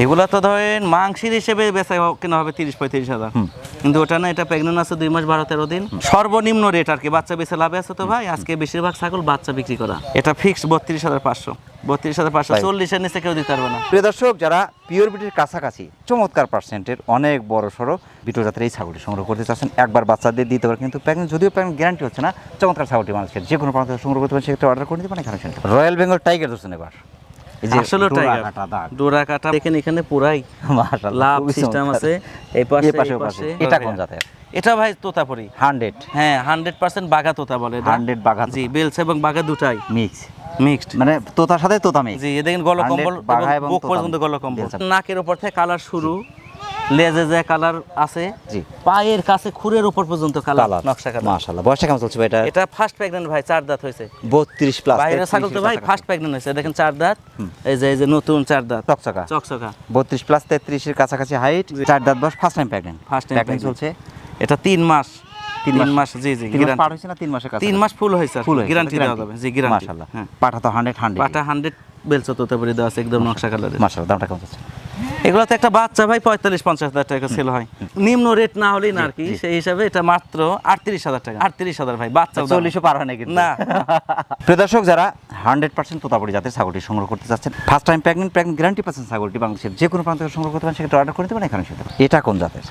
এগুলো তো ধরেন মাংসের হিসেবে বেচা কেনা হবে তিরিশ পঁয়ত্রিশ হাজার। কিন্তু ওটা না এটা প্রেগনেন্ট আছে দুই মাস বারো তেরো দিন সর্বনিম্ন রেট আর কি বাচ্চা বেছে লাভে আছে তো ভাই। আজকে বেশিরভাগ ছাগল বাচ্চা বিক্রি করা। এটা ফিক্সড বত্রিশ হাজার পাঁচশো। বত্রিশ হাজার পাঁচশো চল্লিশের নিচে কেউ দিতে পারবে না। প্রিয় দর্শক যারা পিওর বিটির কাছাকাছি চমৎকার পার্সেন্টের অনেক বড় সড়ো বিটো জাতের এই ছাগলটি সংগ্রহ করতে চাচ্ছেন। একবার বাচ্চাদের দিতে পারে কিন্তু প্যাকেজ যদিও প্যাকেজ গ্যারান্টি হচ্ছে না চমৎকার ছাগলটি মানুষকে যে কোনো প্রান্ত থেকে সংগ্রহ করতে পারেন সেক্ষেত্রে অর্ডার করে দিতে পারেন রয়্যাল বেঙ্গল টাইগার ধরছেন এবার। আসলে ডোরা কাটা দাগ। ডোরা কাটা দেখেন এখানে পুরাই লাভ সিস্টেম আছে। এই পাশে পাশে, পাশে। পাশে এটা কোন জাতের? এটা ভাই তোতাপুরি। হান্ড্রেড। হ্যাঁ হান্ড্রেড পার্সেন্ট বাঘা তোতা বলে হান্ড্রেড বাঘা জি বেলস এবং বাঘা দুটাই। Mix mixed. মানে তোতার সাথে তোতা মিক্স। জি দেখেন গল 100 কম্বল বাঘা এবং এবং বুক পর্যন্ত মিলে। গল কম্বল বেলচা। নাকের উপর থেকে কালার শুরু। লেজে যে কালার আছে জি। পায়ের কাছে খুরের উপর পর্যন্ত কালার কালার নকশা কালার। মাশাআল্লাহ। বয়সটা কেমন চলছে ভাই এটা? এটা ফার্স্ট প্রেগনেন্ট ভাই চার দাঁত হয়েছে। বত্রিশ প্লাস বাইরের ছাগল তো ভাই ফার্স্ট প্রেগনেন্ট হয়েছে দেখেন চার দাঁত। এই যে এই যে নতুন চার দাঁত। চকচকা। চকচকা। বত্রিশ প্লাস তেত্রিশের কাছাকাছি হাইট চার দাঁত বয়স first time First time pregnant pregnant। চলছে। এটা তিন মাস। তিন মাস। জি জি তিন মাস পার। হয়েছে না তিন মাসের কাছে তিন মাস ফুল হয়েছে ফুল গ্যারান্টি দেওয়া যাবে। জি গ্যারান্টি মাশাআল্লাহ। হ্যাঁ। পাঠা তো হান্ড্রেড হান্ড্রেড পাটা হান্ড্রেড বেলচো তোতাপুরি দেওয়া আছে একদম নকশা কালারের মাশাআল্লাহ দামটা কেমন যাচ্ছে? এগুলো তো একটা বাচ্চা ভাই পঁয়তাল্লিশ পঞ্চাশ হাজার টাকা সেল হয়। নিম্ন রেট না হলেই না আর কি সেই হিসাবে এটা মাত্র আটত্রিশ হাজার টাকা। আটত্রিশ হাজার ভাই বাচ্চা চল্লিশও পার হয় না কিন্তু। না। প্রিয় দর্শক যারা হান্ড্রেড পার্সেন্ট তোতাপুরি জাতের ছাগলটি সংগ্রহ করতে চাচ্ছেন first time pregnant pregnant guarantee পাচ্ছেন ছাগলটি বাংলাদেশের যে কোনো প্রান্ত থেকে সংগ্রহ করতে পারেন সেক্ষেত্রে অর্ডার করে দেবেন এখানে সেটা। এটা কোন জাতের?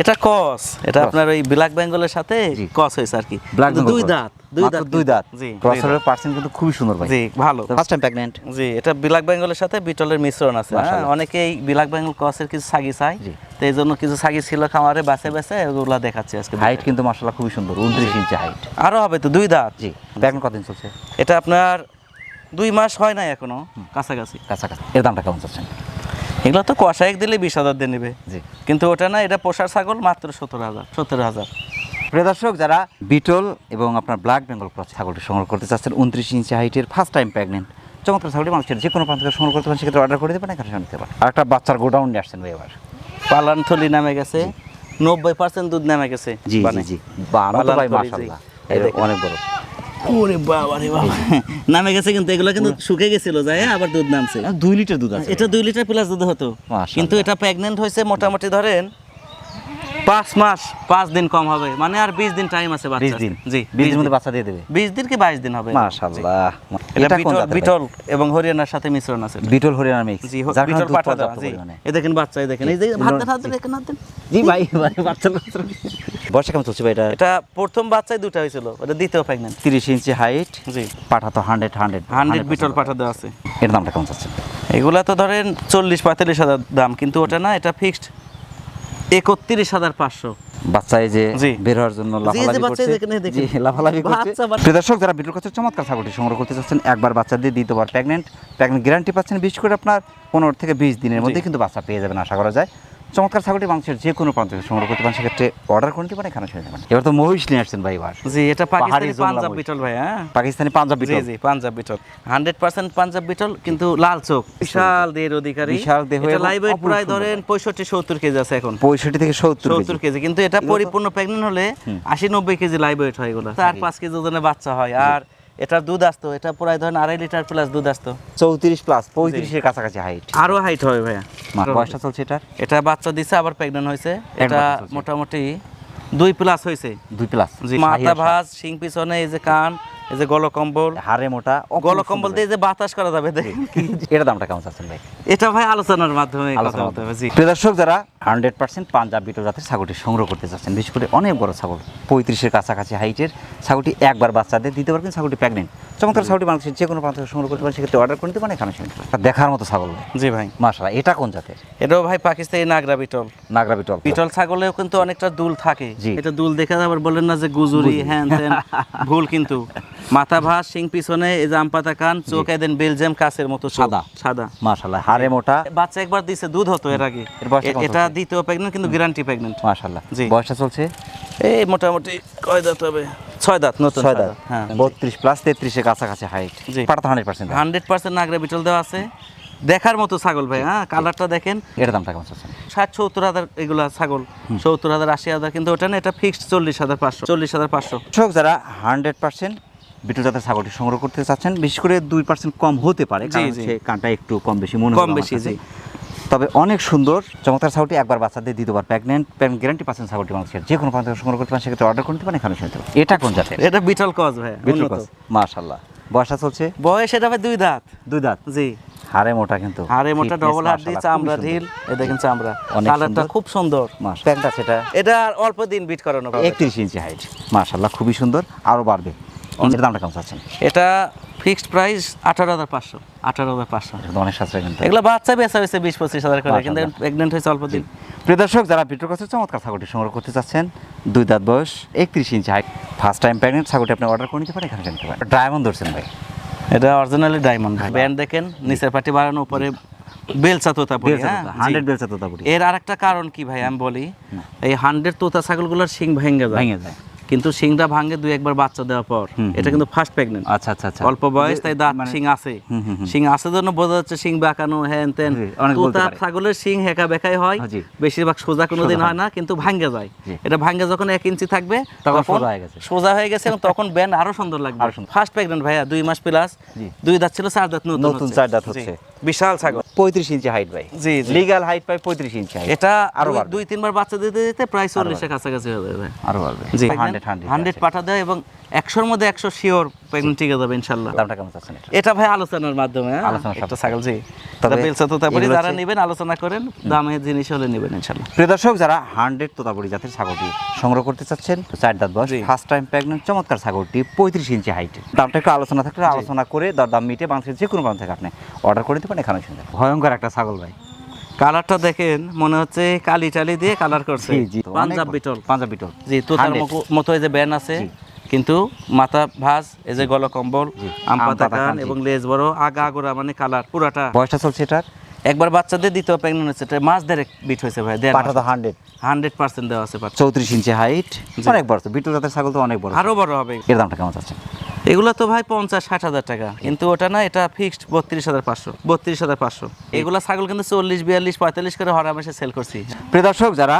এটা কস। এটা আপনার ওই ব্ল্যাক বেঙ্গলের সাথে। কস হয়েছে আর কি। ব্ল্যাক দুই দাঁত দুই দাঁত দুই দাঁত। জি ক্রসের পার্সেন্ট কিন্তু খুবই সুন্দর ভাই। জি ভালো। ফার্স্ট টাইম প্রেগনেন্ট জি এটা ব্ল্যাক বেঙ্গলের সাথে বিটলের মিশ্রণ আছে হ্যাঁ? অনেকেই ব্ল্যাক বেঙ্গল কসের কিছু সাগি চাই। তো এই জন্য কিছু সাগি ছিল খামারে বাসে বাসে ওগুলা দেখাচ্ছি আজকে হাইট কিন্তু মাশাআল্লাহ খুবই সুন্দর উনত্রিশ ইঞ্চি হাইট আরও হবে তো দুই দাঁত? জি প্রেগনেন্ট কতদিন চলছে এটা আপনার দুই মাস হয় নাই এখনও কাছাকাছি। কাছাকাছি। এর দামটা কেমন চাচ্ছেন? এগুলো তো কষাইক দিলে বিশ হাজার দিয়ে নেবে। জি। কিন্তু ওটা না এটা পোষার ছাগল মাত্র সত্তর হাজার সত্তর হাজার। প্রিয় দর্শক যারা বিটল এবং আপনার ব্ল্যাক বেঙ্গল ক্রস ছাগলটি সংগ্রহ করতে চাচ্ছেন উনত্রিশ ইঞ্চি হাইটের ফার্স্ট টাইম প্রেগনেন্ট চমৎকার ছাগলটি মানুষের যে কোনো প্রান্ত সংগ্রহ করতে পারেন সেক্ষেত্রে অর্ডার করে দেবেন এখানে নিতে পারেন। আর একটা বাচ্চার গোডাউন নিয়ে আসছেন ভাই এবার। পালান থলি নামে গেছে নব্বই পার্সেন্ট দুধ নামে গেছে জি জি জি। মাশাআল্লাহ। অনেক বড়। ওরে বাবা রে বাবা। নামে গেছে কিন্তু এগুলো কিন্তু শুকে গেছিল যায় আবার দুধ নামছে। দুই লিটার দুধ আছে এটা দুই লিটার প্লাস দুধ হতো। কিন্তু এটা প্রেগনেন্ট হয়েছে মোটামুটি ধরেন পাঁচ মাস পাঁচ দিন কম হবে। মানে আর বিশ দিন টাইম আছে বিশ দিন। জি বিশ দিনের মধ্যে বাচ্চা দিয়ে দেবে? বিশ দিন কি বাইশ দিন হবে? মাশাআল্লাহ। এটা বিটল এবং হরিয়ানার সাথে মিশ্রণ আছে। বিটল হরিয়ানা মিক্স জি বিটল পাঠা জি। এই দেখেন বাচ্চা এই দেখেন। এই যে হাত দেন হাত দেন দেখেন হাত দেন। জি ভাই ভাই বাচ্চা কেমন চলছে ভাই এটা? এটা প্রথম বাচ্চাই দুটা হয়েছিল এটা দ্বিতীয় প্রেগনেন্ট তিরিশ ইঞ্চি হাইট জি। পাঠা তো হান্ড্রেড হান্ড্রেড হান্ড্রেড বিটল পাঠা দেওয়া আছে। এর দামটা কেমন এগুলা তো ধরেন চল্লিশ পঁয়তাল্লিশ হাজার দাম কিন্তু ওটা না এটা ফিক্সড একত্রিশ হাজার পাঁচশো। বাচ্চা এই যে বের হওয়ার জন্য লাফালাফি করছে। প্রিয় দর্শক যারা বিটুর কাছে চমৎকার ছাগলটি সংগ্রহ করতে চাচ্ছেন একবার বাচ্চা দিয়ে দ্বিতীয়বার প্রেগনেন্ট প্রেগনেন্ট গ্যারান্টি পাচ্ছেন বিশেষ করে আপনার পনেরো থেকে বিশ দিনের মধ্যে কিন্তু বাচ্চা পেয়ে যাবেন আশা করা যায়। চমৎকার ছাগলটি মাংসের যে কোনো প্রান্ত সংগ্রহ করতে পারেন সেক্ষেত্রে অর্ডার করে নিতে পারেন এখানে শুনে যাবেন এবার তো মহিষ নিয়ে আসছেন ভাই এবার। জি এটা পাকিস্তানি পাঞ্জাব বিটল ভাই হ্যাঁ? পাকিস্তানি পাঞ্জাব বিটল জি পাঞ্জাব বিটল হান্ড্রেড পার্সেন্ট পাঞ্জাব বিটল কিন্তু লাল চোখ। বিশাল দেহের অধিকারী। বিশাল দেহ এটা লাইভ ওয়েট প্রায় ধরেন পঁয়ষট্টি সত্তর কেজি আছে এখন। পঁয়ষট্টি থেকে সত্তর সত্তর কেজি কিন্তু এটা পরিপূর্ণ প্রেগনেন্ট হলে আশি নব্বই কেজি লাইভ ওয়েট হয় এগুলো। চার পাঁচ কেজি ওজনের বাচ্চা হয়। আর এটার দুধ আসতো এটা প্রায় ধরেন আড়াই লিটার প্লাস দুধ আসতো। চৌত্রিশ প্লাস পঁয়ত্রিশের কাছাকাছি হাইট আরও হাইট হবে ভাইয়া। বয়সটা চলছে এটা এটা বাচ্চা দিছে আবার প্রেগনেন্ট হয়েছে। এটা মোটামুটি দুই প্লাস হয়েছে। দুই প্লাস মাথা ভাজ শিং পিছনে এই যে কান। এই যে গলকম্বল। হাড়ে মোটা গলকম্বল দিয়ে যে বাতাস করা যাবে। এটার দামটা কেমন চাচ্ছেন ভাই? এটা ভাই আলোচনার মাধ্যমে কথা আলোচনা জি। প্রিয় দর্শক যারা হান্ড্রেড পার্সেন্ট পাঞ্জাব বিটো জাতের ছাগলটি সংগ্রহ করতে চাচ্ছেন বিশেষ করে অনেক বড় ছাগল পঁয়ত্রিশের কাছাকাছি হাইটের ছাগলটি একবার বাচ্চাদের দিতে পারবেন ছাগলটি প্রেগনেন্ট চমৎকার ছাগলটি মানুষের যে কোনো প্রান্ত সংগ্রহ করতে পারেন সেক্ষেত্রে অর্ডার করে নিতে পারেন এখানে দেখার মতো ছাগল জি ভাই। মাশাআল্লাহ এটা কোন জাতের? এটাও ভাই পাকিস্তানি নাগরা বিটল। নাগরা বিটল। বিটল ছাগলেও কিন্তু অনেকটা দুল থাকে। এটা দুল দেখে আবার বলেন না যে গুজুরি হ্যান ভুল কিন্তু। মাথা ভাস সিং পিছনে এই যে আম পাতা কান চোখ দেন বেলজিয়াম কাছের মতো সাদা। সাদা। মাশাআল্লাহ হাড়ে মোটা। বাচ্চা একবার দিছে দুধ হতো এর আগে। এর এটা? দ্বিতীয় প্রেগনেন্ট কিন্তু গ্যারান্টি প্রেগনেন্ট মাশাআল্লাহ। জি। বয়সটা চলছে? এই মোটামুটি কয় দাঁত হবে? ছয় দাঁত নতুন ছয় দাঁত। হ্যাঁ। বত্রিশ প্লাস তেত্রিশের কাছাকাছি হাইট জি। Hundred percent hundred percent Nagra Beetal দেওয়া আছে। দেখার মতো ছাগল ভাই হ্যাঁ কালারটা দেখেন। এটার দামটা কেমন চাচ্ছেন? ষাট সত্তর হাজার এগুলা ছাগল। সত্তর হাজার আশি হাজার কিন্তু ওটা না এটা ফিক্সড চল্লিশ হাজার পাঁচশো। চল্লিশ হাজার পাঁচশো। যারা হান্ড্রেড পার্সেন্ট বিটু জাতের ছাগলটি সংগ্রহ করতে চাচ্ছেন বিশেষ করে দুই পার্সেন্ট কম হতে পারে কারণ। কানটা একটু কম বেশি মনে কম বেশি। জি। তবে অনেক সুন্দর চমৎকার ছাগলটি একবার বাচ্চাদের দ্বিতীয়বার প্রেগনেন্ট প্রেগনেন্ট গ্যারান্টি পাচ্ছেন ছাগলটি মানুষের যে কোনো প্রান্ত সংগ্রহ করতে পারেন সেক্ষেত্রে অর্ডার করতে পারেন এখানে শুনতে পারেন। এটা কোন জাতের? এটা বিটল কজ ভাই বিটল উন্নত। মাশাল্লাহ বয়সটা চলছে বয়স এটা ভাই দুই দাঁত। দুই দাঁত? জি। হাড়ে মোটা কিন্তু। হাড়ে মোটা ডবল হাড় দিয়ে চামড়া ঢিল এই দেখেন চামড়া। কালারটা খুব সুন্দর। প্যান্টটা সেটা এটা অল্প দিন বিট করানো হবে। একত্রিশ ইঞ্চি হাইট খুবই সুন্দর আরও বাড়বে। দামটা কেমন চাচ্ছেন? এটা ফিক্সড প্রাইস আঠারো হাজার পাঁচশো আঠারো হাজার পাঁচশো। অনেক সাশ্রয় কিন্তু। এগুলো বাচ্চা বেচা হয়েছে বিশ পঁচিশ হাজার করে কিন্তু প্রেগনেন্ট হয়েছে অল্প দিন। প্রিয় দর্শক যারা বিট্রোর কাছে চমৎকার ছাগলটি সংগ্রহ করতে চাচ্ছেন। দুই দাঁত বয়স একত্রিশ inch height first time pregnant ছাগলটি আপনি অর্ডার করে নিতে পারেন এখানে জানতে পারেন। ডায়মন্ড ধরছেন ভাই। এটা অরিজিনালি ডায়মন্ড ব্যান্ড দেখেন নিচের পাটি বাড়ানো উপরে বেলচা তোতা পরি হ্যাঁ? হান্ড্রেড বেলচা তো তারপরে এর আরেকটা কারণ কি ভাই আমি বলি এই হান্ড্রেড তোতা ছাগলগুলোর শিং ভেঙে যায়। ভেঙে যায়। কিন্তু শিংটা ভাঙে দুই একবার বাচ্চা দেওয়ার পর। এটা কিন্তু ফার্স্ট প্রেগনেন্ট আচ্ছা আচ্ছা আচ্ছা। অল্প বয়স তাই দাঁত মানে- শিং আছে। শিং আছে জন্য বোঝা যাচ্ছে শিং বাঁকানো হ্যান তেন। তোতা ছাগলের শিং হেকা বেকাই হয়। বেশিরভাগ সোজা কোনোদিন হয় না কিন্তু ভাঙ্গে যায়। এটা ভাঙ্গে যখন এক ইঞ্চি থাকবে তখন সোজা হয়ে গেছে। সোজা হয়ে গেছে এবং তখন ব্যান্ড আরও সুন্দর লাগবে। ফার্স্ট প্রেগনেন্ট ভাইয়া দুই মাস প্লাস দুই দাঁত ছিল চার দাঁত নতুন নতুন চার দাঁত হচ্ছে। বিশাল ছাগল। পঁয়ত্রিশ ইঞ্চি হাইট ভাই। জি। লিগাল হাইট পাই পঁয়ত্রিশ ইঞ্চি এটা আরও দুই- দুই তিনবার বাচ্চা দিতে দিতে প্রায় চল্লিশের কাছাকাছি হয়ে যাবে। আরও বাড়বে। জি। হান্ড্রেড হান্ড্রেড পাঠা দেয় এবং একশোর মধ্যে একশো শিওর প্রেগনেন্ট টিকে যাবে ইনশাল্লাহ। দামটা কেমন চাচ্ছেন এটা? ভাই আলোচনার মাধ্যমে হ্যাঁ? একটা ছাগল জি তবে তবে বেলসা তো যারা নেবেন আলোচনা করেন দামে জিনিস হলে নেবেন ইনশাল্লাহ। প্রিয় দর্শক যারা হান্ড্রেড তোতাপুরি জাতের ছাগলটি সংগ্রহ করতে চাচ্ছেন চার দাঁত বয়স ফার্স্ট টাইম প্রেগনেন্ট চমৎকার ছাগলটি পঁয়ত্রিশ ইঞ্চি হাইট দামটা একটু আলোচনা থাকলে আলোচনা করে দর দাম মিটে বাংলাদেশের যে কোনো প্রান্ত থেকে আপনি অর্ডার করে পারেন এখানে শুনতে ভয়ঙ্কর একটা ছাগল ভাই। কালারটা দেখেন মনে হচ্ছে কালি টালি দিয়ে কালার করছে। পাঞ্জাব বিটল। পাঞ্জাব বিটল। জি তো তার 100 মতো এই যে ব্যান আছে কিন্তু মাথা ভাঁজ এই যে গলা কম্বল আম পাতা কান এবং লেজ বড় আগা আগোরা মানে কালার পুরাটা। বয়সটা চলছে এটার? একবার বাচ্চাদের দ্বিতীয় প্রেগনেন্ট হচ্ছে এটা মাস দেড়েক বিট হয়েছে ভাই দেড় পাটা তো হান্ড্রেড হান্ড্রেড পার্সেন্ট দেওয়া আছে চৌত্রিশ ইঞ্চি হাইট অনেক বড়। তো বিটল জাতের ছাগল তো অনেক বড়। আরও বড় হবে। এর দামটা কেমন চাচ্ছেন? এগুলো তো ভাই পঞ্চাশ ষাট হাজার টাকা। কিন্তু ওটা না এটা ফিক্সড বত্রিশ হাজার পাঁচশো বত্রিশ হাজার পাঁচশো। এগুলো ছাগল কিন্তু চল্লিশ বিয়াল্লিশ পঁয়তাল্লিশ করে হরা মাসে সেল করছি। প্রিয় দর্শক যারা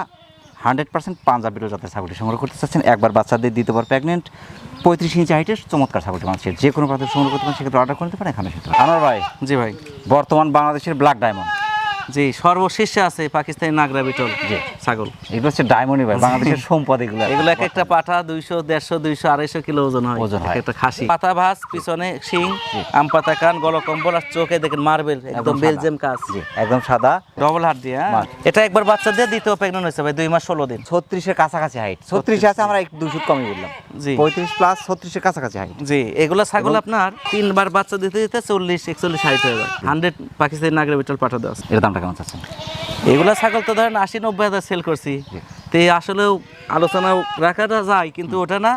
হান্ড্রেড পার্সেন্ট পাঞ্জাব বিরো জাতের ছাগলটি সংগ্রহ করতে চাচ্ছেন একবার বাচ্চাদের দ্বিতীয়বার প্রেগনেন্ট পঁয়ত্রিশ ইঞ্চি হাইটের চমৎকার ছাগলটি মানুষের যে কোনো প্রান্তে সংগ্রহ করতে পারেন সেক্ষেত্রে অর্ডার করতে পারেন এখানে। সেটা আমার ভাই জি ভাই। বর্তমান বাংলাদেশের ব্ল্যাক ডায়মন্ড জি সর্বশীর্ষে আছে পাকিস্তানি নাগরা বিটল। জি। ছাগল। এগুলো হচ্ছে ডায়মন্ডই ভাই বাংলাদেশের সম্পদ এগুলো। এগুলো এক একটা পাঠা দুইশো দেড়শো দুইশো আড়াইশো কিলো ওজন হয়। ওজন হয়। একটা খাসি। পাতা ভাস পিছনে শিং আম পাতা কান গল কম্বল আর চোখে দেখেন মার্বেল একদম বেলজিয়াম কাজ। জি। একদম সাদা। ডবল হাত দিয়ে হ্যাঁ। এটা একবার বাচ্চা দিয়ে দ্বিতীয় প্রেগনেন্ট হয়েছে ভাই দুই মাস ষোলো দিন। ছত্রিশের কাছাকাছি হাইট ছত্রিশে আছে আমরা একটু দুই ফুট কমই বললাম। জি। পঁয়ত্রিশ প্লাস ছত্রিশের কাছাকাছি হাইট জি এগুলো ছাগল আপনার তিনবার বাচ্চা দিতে দিতে চল্লিশ একচল্লিশ হাইট হয়ে যায়। হান্ড্রেড পাকিস্তানি নাগরা বিটল পাঠা দেওয়া আছে। এর দামটা কেমন চাচ্ছেন? এগুলা ছাগল তো ধরেন আশি নব্বই হাজার সেল করছি। তো আসলেও আলোচনা রাখাটা যায় কিন্তু ওটা না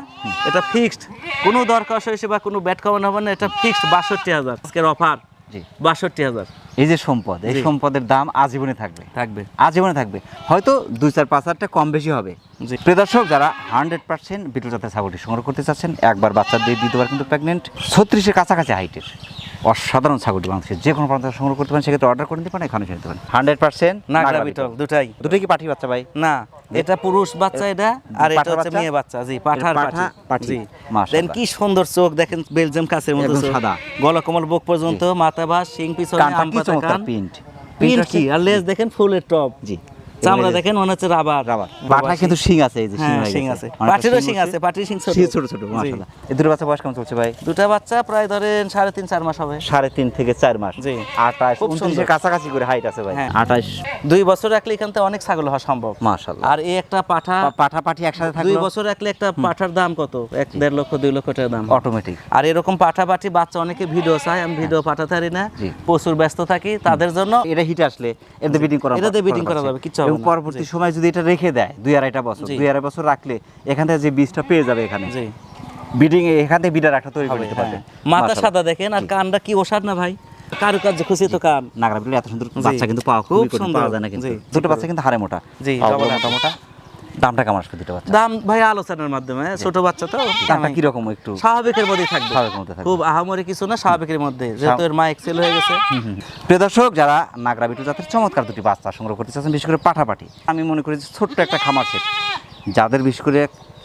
এটা ফিক্সড কোনো দরকার হয়েছে বা কোনো ব্যাট কমানো হবে না এটা ফিক্সড বাষট্টি হাজার। আজকের অফার বাষট্টি হাজার। এই যে সম্পদ এই সম্পদের দাম আজীবনে থাকবে। থাকবে। আজীবনে থাকবে। হয়তো দুই চার পাঁচ হাজারটা কম বেশি হবে। যারা হান্ড্রেড পার্সেন্ট বিটুল জাতের ছাগলটি সংগ্রহ করতে চাচ্ছেন একবার বাচ্চা দিয়ে দ্বিতীয়বার কিন্তু প্রেগনেন্ট ছত্রিশের কাছাকাছি হাইটের অসাধারণ ছাগলটি বাংলাদেশের যে কোনো প্রান্ত সংগ্রহ করতে পারেন সেক্ষেত্রে অর্ডার করে নিতে পারেন এখানে নিতে পারেন। হান্ড্রেড পার্সেন্ট নাগরা বিটল দুটাই। দুটোই কি পাঠি বাচ্চা ভাই? না এটা পুরুষ বাচ্চা এটা আর এটা হচ্ছে মেয়ে বাচ্চা জি পাঠার পাঠা, পাঠি। পাঠি। দেন কি সুন্দর চোখ দেখেন বেলজিয়াম কাছের মতো সাদা। গলা কমল বুক পর্যন্ত মাথা ভাস শিং পিছনে কানটা কি চমৎকার প্রিন্ট প্রিন্ট কি? আর লেজ দেখেন ফুলের টপ। জি। চামড়া দেখেন মনে হচ্ছে রাবার। রাবার। পাঠা কিন্তু শিং আছে এই যে শিং হ্যাঁ, হয়ে। আছে। পাটিরও শিং আছে, পাটির শিং ছোট। ছোট ছোট মাশাআল্লাহ। এই দুটো বাচ্চা বয়স কেমন চলছে ভাই? দুটা বাচ্চা প্রায় ধরেন সাড়ে তিন চার মাস হবে। সাড়ে তিন থেকে চার মাস। জি। আঠাশ উনত্রিশের কাছাকাছি করে হাইট আছে ভাই। হ্যাঁ। আঠাশ। দুই বছর রাখলে এখান থেকে অনেক ছাগল হওয়া সম্ভব। মাশাআল্লাহ। আর এই একটা পাঠা পাঠা পাঠি একসাথে দুই বছর রাখলে একটা পাঠার দাম কত? এক দেড় লক্ষ দুই লক্ষ টাকা দাম। অটোমেটিক আর এরকম পাঠা পাঠি বাচ্চা অনেকে ভিডিও চায় আমি ভিডিও পাঠাতে পারি না। প্রচুর ব্যস্ত থাকি। তাদের জন্য এটা হিট আসলে এতে বিডিং করা এটাতে breeding করা যাবে, হবে এবং পরবর্তী সময় যদি এটা রেখে দেয় দুই আড়াইটা বছর দুই আড়াই বছর রাখলে এখান থেকে যে বীজটা পেয়ে যাবে এখানে বিডিং এখান থেকে বিডার একটা তৈরি করতে পারবে। হ্যাঁ। মাথা সাদা দেখেন আর কানটা কি ওষার না ভাই? কারুকার্য খুশি তো কান। নাগরা এত সুন্দর বাচ্চা কিন্তু পাওয়া খুব সুন্দর। পাওয়া যায় না কিন্তু। দুটো বাচ্চা কিন্তু হারে মোটা। জি, মোটা। মোটা। দামটা কেমন আসবে দুটো বাচ্চা? দাম ভাই আলোচনার মাধ্যমে ছোট বাচ্চা তো। দামটা কীরকম একটু? স্বাভাবিকের মধ্যেই থাকবে। স্বাভাবিকের মধ্যে থাকবে। খুব আহামরি কিছু না স্বাভাবিকের মধ্যে। যেহেতু এর মা এক্সেল হয়ে গেছে। প্রিয় দর্শক যারা নাগরা বিটু জাতের চমৎকার দুটি বাচ্চা সংগ্রহ করতে চাচ্ছেন বিশেষ করে পাঠাপাঠি আমি মনে করি ছোট্ট একটা খামার সেট। যাদের বিশেষ করে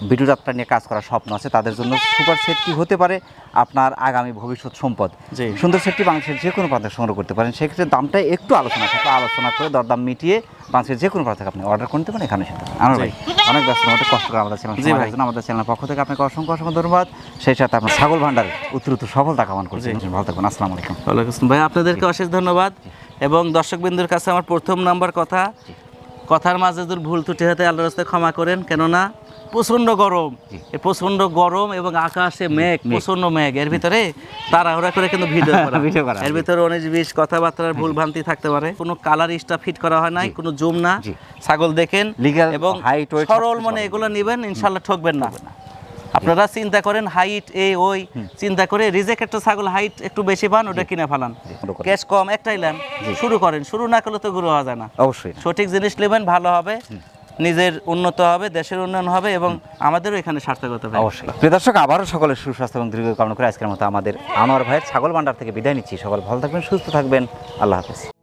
বিটু যাত্রা নিয়ে কাজ করার স্বপ্ন আছে। তাদের জন্য সুপার সেটটি হতে পারে আপনার আগামী ভবিষ্যৎ সম্পদ। সুন্দর সেটটি বাংলাদেশের যে কোনো প্রান্তে সংগ্রহ করতে পারেন। সেক্ষেত্রে দামটা একটু আলোচনা থাকে আলোচনা করে দরদাম মিটিয়ে বাংলাদেশের যে কোনো প্রান্ত থেকে আপনি অর্ডার করতে পারেন এখানে সেটা আমার ভাই অনেক ব্যস্ত মধ্যে কষ্ট করে আমাদের চ্যানেল। আমাদের চ্যানেল পক্ষ থেকে আপনাকে অসংখ্য অসংখ্য ধন্যবাদ। সেই সাথে আপনার ছাগল ভান্ডারে উত্তর সফলতা কামনা করছি। ভালো থাকবেন। আসসালামু আলাইকুম। ওয়ালাইকুম ভাই আপনাদেরকে অশেষ ধন্যবাদ এবং দর্শকবৃন্দুর কাছে আমার প্রথম নাম্বার কথা। কথার মাঝে যদি ভুল ত্রুটি হতে আল্লাহর রাস্তায় ক্ষমা করেন। কেননা প্রচণ্ড গরম। প্রচণ্ড প্রচণ্ড গরম এবং আকাশে মেঘ প্রচণ্ড মেঘ। এর ভিতরে তাড়াহুড়া করে কিন্তু ভিডিও ভিডিও করা। এর ভিতরে অনেক বিশ কথাবার্তার ভুল ভ্রান্তি থাকতে পারে। কোনো কালার ইস্টা ফিট করা হয় নাই কোনো জুম না। ছাগল দেখেন এবং সরল মনে এগুলো নেবেন ইনশাল্লাহ ঠকবেন না। আপনারা চিন্তা করেন হাইট এই ওই চিন্তা করে রিজেক্ট একটা ছাগল হাইট একটু বেশি পান ওটা কিনে ফেলান। ক্যাশ কম একটাই নেন। শুরু করেন। শুরু না করলে তো গুরু হওয়া যায় না। অবশ্যই। সঠিক জিনিস নেবেন ভালো হবে। নিজের উন্নত হবে দেশের উন্নয়ন হবে এবং আমাদেরও এখানে সার্থকতা হবে। অবশ্যই। প্রিয় দর্শক আবারও সকলের সুস্বাস্থ্য এবং দীর্ঘ কামনা করে আজকের মতো আমাদের আনোয়ার ভাইয়ের ছাগল ভান্ডার থেকে বিদায় নিচ্ছি। সকল ভালো থাকবেন সুস্থ থাকবেন। আল্লাহ হাফেজ।